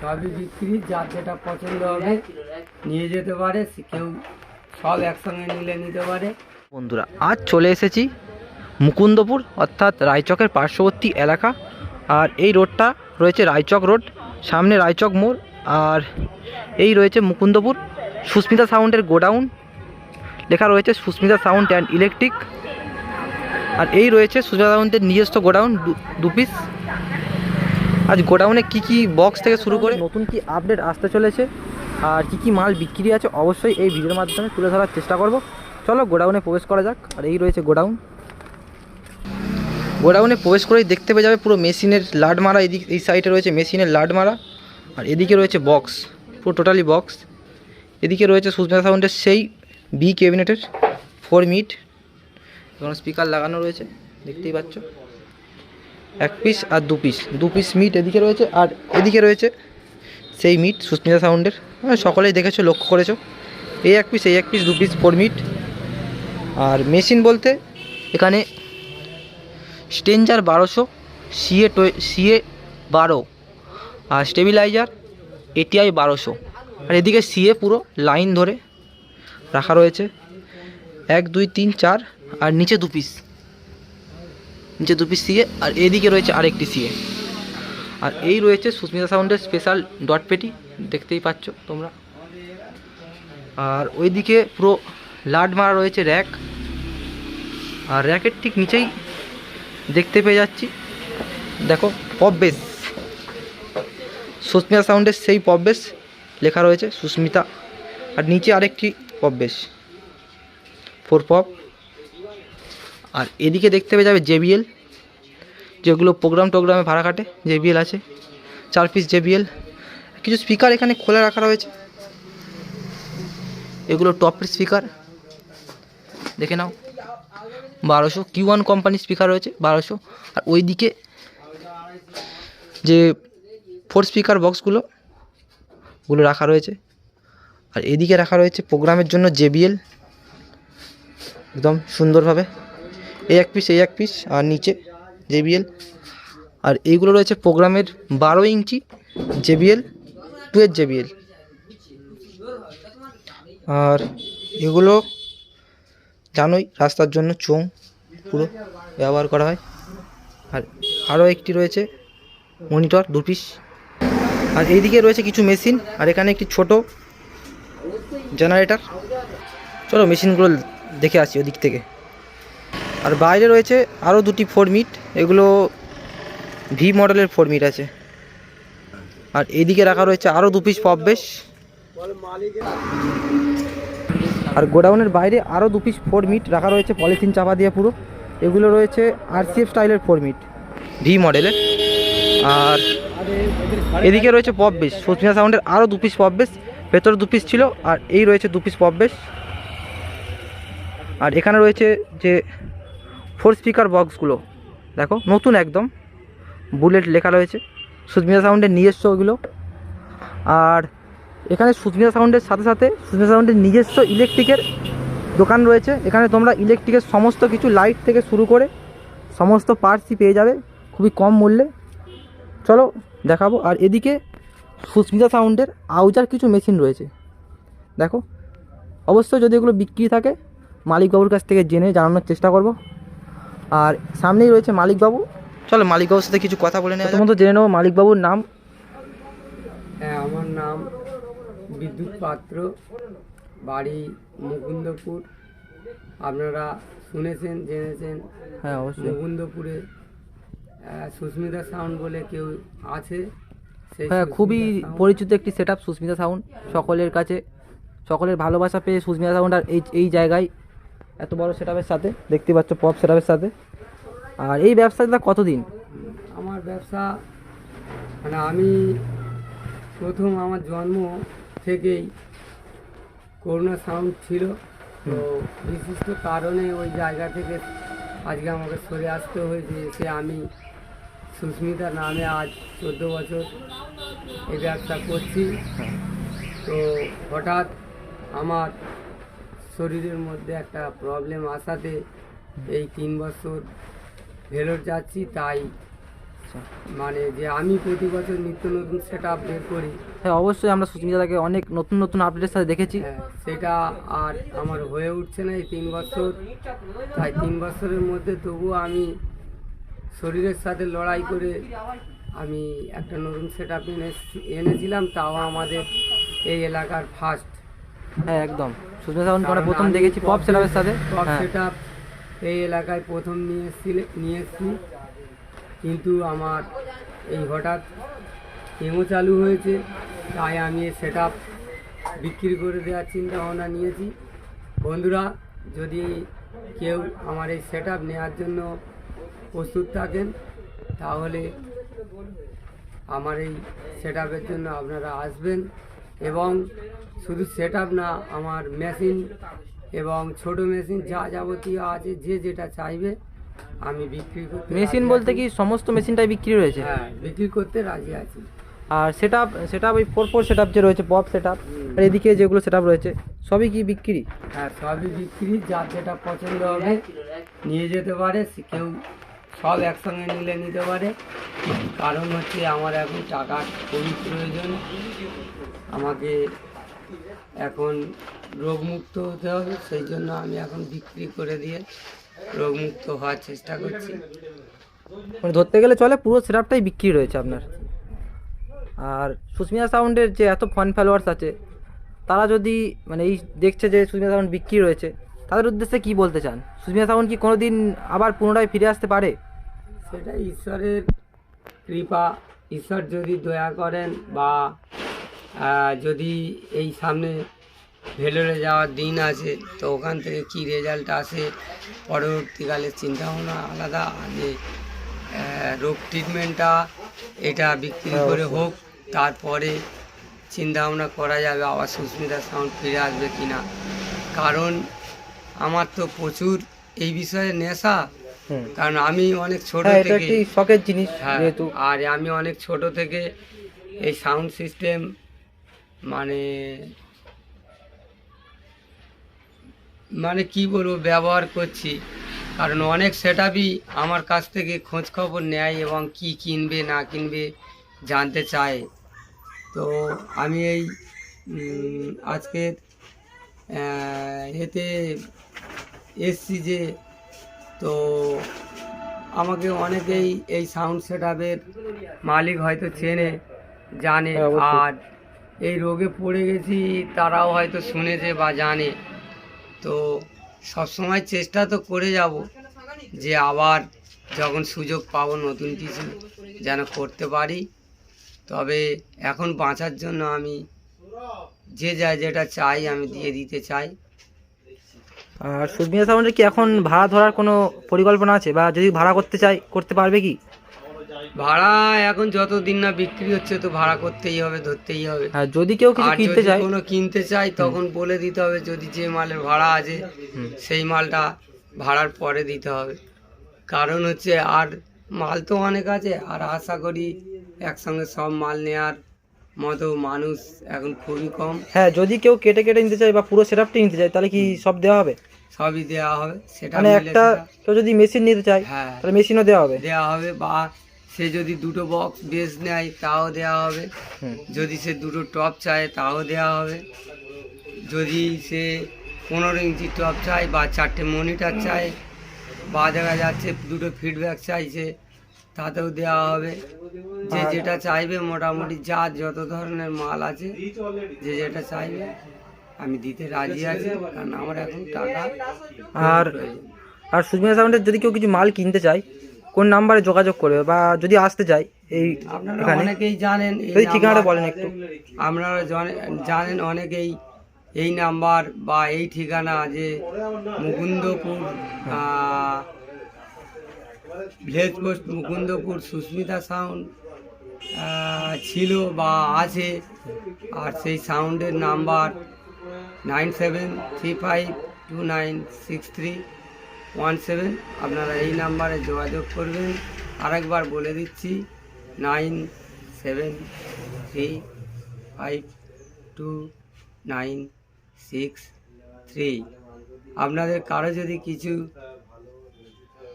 সবই বিক্রি যার যেটা পছন্দ হবে নিয়ে যেতে পারে কেউ সব একসঙ্গে নিলে নিতে পারে। বন্ধুরা, আজ চলে এসেছি মুকুন্দপুর, অর্থাৎ রায়চকের পার্শ্ববর্তী এলাকা। আর এই রোডটা রয়েছে রায়চক রোড, সামনে রায়চক মোড়, আর এই রয়েছে মুকুন্দপুর সুস্মিতা সাউন্ডের গোডাউন। লেখা রয়েছে সুস্মিতা সাউন্ড অ্যান্ড ইলেকট্রিক। আর এই রয়েছে সুস্মিতা সাউন্ডের নিজস্ব গোডাউন, দু পিস আজ গোডাউনে কি কি বক্স থেকে শুরু করে? নতুন কি আপডেট আসতে চলেছে? আর কি কি মাল বিক্রি আছে অবশ্যই এই ভিডিওর মাধ্যমে তুলে ধরার চেষ্টা করব। চলো গোডাউনে প্রবেশ করা যাক আর এই রয়েছে গোডাউন। গোডাউনে প্রবেশ করেই দেখতে পেয়ে যাবে পুরো মেশিনের লাড মারা এদিক এই সাইডে রয়েছে মেশিনের লাড মারা আর এদিকে রয়েছে বক্স পুরো টোটালি বক্স এদিকে রয়েছে সুস্মিতা সাউন্ডের সেই বি ক্যাবিনেটের ফোর মিট এবং স্পিকার লাগানো রয়েছে দেখতেই পাচ্ছ। এক পিস আর দু পিস দু পিস মিট এদিকে রয়েছে আর এদিকে রয়েছে সেই মিট সুস্মিতা সাউন্ডের। হ্যাঁ, সকলেই দেখেছ লক্ষ্য করেছ। এই এক পিস এই এক পিস দু পিস ফোর মিট আর মেশিন বলতে এখানে স্টেঞ্জার বারোশো সিএ টো সিএ বারো আর স্টেবিলাইজার এটিআই বারোশো। আর এদিকে সিএ পুরো লাইন ধরে রাখা রয়েছে। এক দুই তিন চার আর নিচে দু পিস নিচে দু পিস সিএ আর এদিকে রয়েছে আরেকটি সিএ আর এই রয়েছে সুস্মিতা সাউন্ডের স্পেশাল ডট পেটি দেখতেই পাচ্ছ তোমরা। আর ওইদিকে পুরো লাড মারা রয়েছে র্যাক আর র্যাকের ঠিক নিচেই দেখতে পেয়ে যাচ্ছি, দেখো পপ বেস সুস্মিতা সাউন্ডের সেই পপ বেস লেখা রয়েছে সুস্মিতা। আর নিচে আরেকটি পপ বেস ফোর পপ আর এদিকে দেখতে পেয়ে যাবে জেবিএল, যেগুলো প্রোগ্রাম টোগ্রামে ভাড়া কাটে, জেবিএল আছে। চার পিস জেবিএল। কিছু স্পিকার এখানে খোলা রাখা রয়েছে। এগুলো টপের স্পিকার দেখে নাও। বারোশো কিউ ওয়ান কোম্পানির স্পিকার রয়েছে, বারোশো। আর ওই দিকে যে ফোর স্পিকার বক্সগুলো ওগুলো রাখা রয়েছে। আর এদিকে রাখা রয়েছে প্রোগ্রামের জন্য জেবিএল। একদম সুন্দরভাবে। এই এক পিস এই এক পিস আর নিচে জেবিএল আর এইগুলো রয়েছে প্রোগ্রামের বারো ইঞ্চি জেবিএল টুয়েলভ জেবিএল আর এগুলো জানোই, রাস্তার জন্য চোং পুরো ব্যবহার করা হয়। আর আরও একটি রয়েছে মনিটর, দু পিস আর এইদিকে রয়েছে কিছু মেশিন, আর এখানে একটি ছোট জেনারেটর চলো মেশিনগুলো দেখে আসি ওদিক থেকে। আর বাইরে রয়েছে আরও দুটি ফোর মিট এগুলো ভি মডেলের ফোর মিট আছে। আর এদিকে রাখা রয়েছে আরও দু পিস পপ বেশ। আর গোডাউনের বাইরে আরও দু পিস ফোর মিট রাখা রয়েছে, পলিথিন চাপা দিয়ে পুরো। এগুলো রয়েছে আরসিএফ স্টাইলের ফোর মিট ভি মডেলের আর এদিকে রয়েছে পপ বেস সুস্মিতা সাউন্ডের আরও দু পিস পপ বেস ভেতরে দু পিস ছিল, আর এই রয়েছে দু পিস পপ বেস আর এখানে রয়েছে যে স্পিকার বক্সগুলো, দেখো, নতুন একদম, বুলেট লেখা রয়েছে, সুস্মিতা সাউন্ডের নিজস্ব ওগুলো আর এখানে সুস্মিতা সাউন্ডের সাথে সাথে, সুস্মিতা সাউন্ডের নিজস্ব ইলেকট্রিকের দোকান রয়েছে, এখানে তোমরা ইলেকট্রিকের সমস্ত কিছু লাইট থেকে শুরু করে সমস্ত পার্টসই পেয়ে যাবে, খুবই কম মূল্যে। চলো, দেখাবো, আর এদিকে সুস্মিতা সাউন্ডের আউজার কিছু মেশিন রয়েছে। দেখো, অবশ্যই যদি এগুলো বিক্রি থাকে, মালিকবাবুর কাছ থেকে জেনে জানানোর চেষ্টা করব। আর সামনেই রয়েছে মালিকবাবু। চলো মালিকবাবুর সাথে কিছু কথা বলে নেওয়া প্রথমত জেনে নেব মালিকবাবুর নাম। হ্যাঁ আমার নাম বিদ্যুৎ পাত্র বাড়ি মুকুন্দপুর। আপনারা শুনেছেন জেনেছেন হ্যাঁ অবশ্যই। মুকুন্দপুরে সুস্মিতা সাউন্ড বলে কেউ আছে? হ্যাঁ খুবই পরিচিত একটি সেট আপ সুস্মিতা সাউন্ড সকলের কাছে সকলের ভালোবাসা পেয়ে সুস্মিতা সাউন্ড আর এই এই জায়গায় এত বড় সেট সাথে দেখতে পাচ্ছ পপ সেট সাথে। আর এই ব্যবসাটা কতদিন? আমার ব্যবসা মানে আমি প্রথম আমার জন্ম থেকেই করোনা সাউন্ড ছিল। তো বিশিষ্ট কারণে ওই জায়গা থেকে আজকে আমাকে সরে আসতে হয়েছে। এসে আমি সুস্মিতা নামে আজ চোদ্দ বছর এই ব্যবসা করছি। তো হঠাৎ আমার শরীরের মধ্যে একটা প্রবলেম আসাতে এই তিন বছর ভেলোর যাচ্ছি তাই মানে যে আমি প্রতি বছর নিত্য নতুন সেট আপ বের করি। হ্যাঁ অবশ্যই আমরা সুস্মিতাকে অনেক নতুন নতুন আপডেটের সাথে দেখেছি। হ্যাঁ, সেটা আর আমার হয়ে উঠছে না এই তিন বছর। তাই তিন বছরের মধ্যে তবুও আমি শরীরের সাথে লড়াই করে আমি একটা নতুন সেট আপ এনেছিলাম তাও আমাদের এই এলাকার ফার্স্ট হ্যাঁ একদম। সুস্মিতা সাউন্ডকে আমরা প্রথম দেখেছি পপ সেলাবের সাথে। টপ হ্যাঁ। এই এলাকায় প্রথম নিয়ে এসেছিলে নিয়ে এসেছি। কিন্তু আমার এই হঠাৎ কেমো চালু হয়েছে তাই আমি সেট আপ বিক্রি করে দেওয়ার চিন্তা ভাবনা নিয়েছি। বন্ধুরা যদি কেউ আমার এই সেট আপ নেওয়ার জন্য প্রস্তুত থাকেন তাহলে আমার এই সেট আপের জন্য আপনারা আসবেন। এবং শুধু সেট না আমার মেশিন এবং ছোট মেশিন যা যাবতীয় আছে যে যেটা চাইবে আমি বিক্রি করতে মেশিন বলতে। কি সমস্ত মেশিনটাই বিক্রি রয়েছে? হ্যাঁ বিক্রি করতে রাজি আছি। আর সেট আপ সেট আপ ওই ফোর ফোর সেট আপ যে রয়েছে পপ সেট আপ আর এদিকে যেগুলো সেট আপ রয়েছে সবই কি বিক্রি? হ্যাঁ সবই বিক্রি যার যেটা পছন্দ হবে নিয়ে যেতে পারে কেউ সব একসঙ্গে নিলে নিতে পারে। কারণ হচ্ছে আমার এখন টাকার খুবই প্রয়োজন। আমাকে এখন রোগমুক্ত হতে হবে সেই জন্য আমি এখন বিক্রি করে দিয়ে রোগমুক্ত হওয়ার চেষ্টা করছি। মানে ধরতে গেলে চলে পুরো সেট আপটাই বিক্রি রয়েছে আপনার। আর সুস্মিতা সাউন্ডের যে এত ফ্যান ফলোয়ার্স আছে তারা যদি মানে এই দেখছে যে সুস্মিতা সাউন্ড বিক্রি রয়েছে তাদের উদ্দেশ্যে কি বলতে চান? সুস্মিতা সাউন্ড কি কোনোদিন আবার পুনরায় ফিরে আসতে পারে? সেটা ঈশ্বরের কৃপা। ঈশ্বর যদি দয়া করেন বা যদি এই সামনে ভেলোরে যাওয়ার দিন আছে তো ওখান থেকে কি রেজাল্ট আসে পরবর্তীকালে চিন্তাভাবনা আলাদা। যে রোগ ট্রিটমেন্টটা এটা বিক্রি করে হোক তারপরে চিন্তাভাবনা করা যাবে আবার সুস্মিতা সাউন্ড ফিরে আসবে কি না কারণ আমার তো প্রচুর এই বিষয়ে নেশা। কারণ আমি অনেক ছোট হ্যাঁ থেকে শখের জিনিস হ্যাঁ আর আমি অনেক ছোট থেকে এই সাউন্ড সিস্টেম মানে মানে কি বলব ব্যবহার করছি। কারণ অনেক সেটআপই আমার কাছ থেকে খোঁজ খবর নেয় এবং কি কিনবে না কিনবে জানতে চায়। তো আমি এই আজকের এতে এসছি যে তো আমাকে অনেকেই এই সাউন্ড সেটআপের মালিক হয়তো চেনে জানে হ্যাঁ, আর এই রোগে পড়ে গেছি, তারাও হয়তো শুনেছে বা জানে। তো সবসময় চেষ্টা তো করে যাব যে আবার যখন সুযোগ পাবো নতুন কিছু যেন করতে পারি। তবে এখন বাঁচার জন্য আমি যে যা যেটা চাই আমি দিয়ে দিতে চাই। আর সাউন্ডের কি এখন ভাড়া ধরার কোনো পরিকল্পনা আছে? বা যদি ভাড়া করতে চাই, করতে পারবে কি? ভাড়া এখন যতদিন না বিক্রি হচ্ছে তো ভাড়া করতেই হবে ধরতেই হবে। আর যদি কেউ কিছু আর কিনতে যদি চায় কোনো কিনতে চাই তখন বলে দিতে হবে যদি যে মালের ভাড়া আছে সেই মালটা ভাড়ার পরে দিতে হবে। কারণ হচ্ছে আর মাল তো অনেক আছে আর আশা করি একসঙ্গে সব মাল নেওয়ার মতো মানুষ এখন খুবই কম। হ্যাঁ যদি কেউ কেটে কেটে নিতে চায় বা পুরো সেট আপটি নিতে চায় তাহলে কি সব দেওয়া হবে? সবই দেওয়া হবে সেটা মানে মিলে একটা সেটা- কেউ যদি মেশিন নিতে চায় হ্যাঁ। তাহলে মেশিনও দেওয়া হবে। দেওয়া হবে বা সে যদি দুটো বক্স বেস নেয় তাও দেওয়া হবে। যদি সে দুটো টপ চায় তাও দেওয়া হবে। যদি সে পনেরো ইঞ্চি টপ চায় বা চারটে মনিটার চায় বা দেখা যাচ্ছে দুটো ফিডব্যাক চাইছে তাতেও দেওয়া হবে। যে যেটা চাইবে মোটামুটি যা যত ধরনের মাল আছে যে যেটা চাইবে আমি দিতে রাজি আছি কারণ আমার এখন টাকা আর আর সুস্মিতা সাউন্ডের যদি কেউ কিছু মাল কিনতে চায় কোন নাম্বারে যোগাযোগ করবে বা যদি আসতে চায় এই আপনারা অনেকেই জানেন এই ঠিকানাটা বলেন একটু। আপনারা জানে- জানেন অনেকেই এই নাম্বার বা এই ঠিকানা যে Mukundapur village post Mukundapur Sushmita sound ছিল বা আছে। আর সেই সাউন্ডের number nine seven three five two nine six three. One seven আপনারা এই নাম্বারে যোগাযোগ করবেন। আরেকবার বলে দিচ্ছি nine seven three five two nine six three. আপনাদের কারও যদি কিছু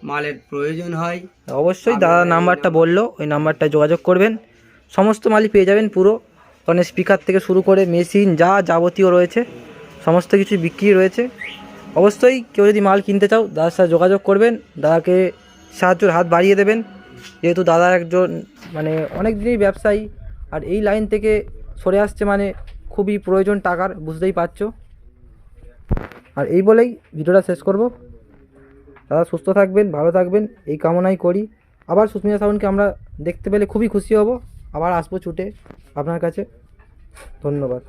মালের প্রয়োজন হয় অবশ্যই দাদা নাম্বারটা বলল ওই নাম্বারটায় যোগাযোগ করবেন। সমস্ত মালই পেয়ে যাবেন পুরো। ওখানে স্পিকার থেকে শুরু করে মেশিন যা যাবতীয় রয়েছে সমস্ত কিছু বিক্রি রয়েছে। অবশ্যই কেউ যদি মাল কিনতে চাও, দাদার সাথে যোগাযোগ করবেন। দাদাকে সাহায্যের হাত বাড়িয়ে দেবেন। যেহেতু দাদা একজন মানে অনেক দিনই ব্যবসায়ী, আর এই লাইন থেকে সরে আসছে মানে খুবই প্রয়োজন টাকার, বুঝতেই পারছ? আর এই বলেই ভিডিওটা শেষ করব। দাদা সুস্থ থাকবেন, ভালো থাকবেন, এই কামনাই করি। আবার সুস্মিতা সাউন্ডকে আমরা দেখতে পেলে খুবই খুশি হব। আবার আসব ছুটে। আপনার কাছে ধন্যবাদ।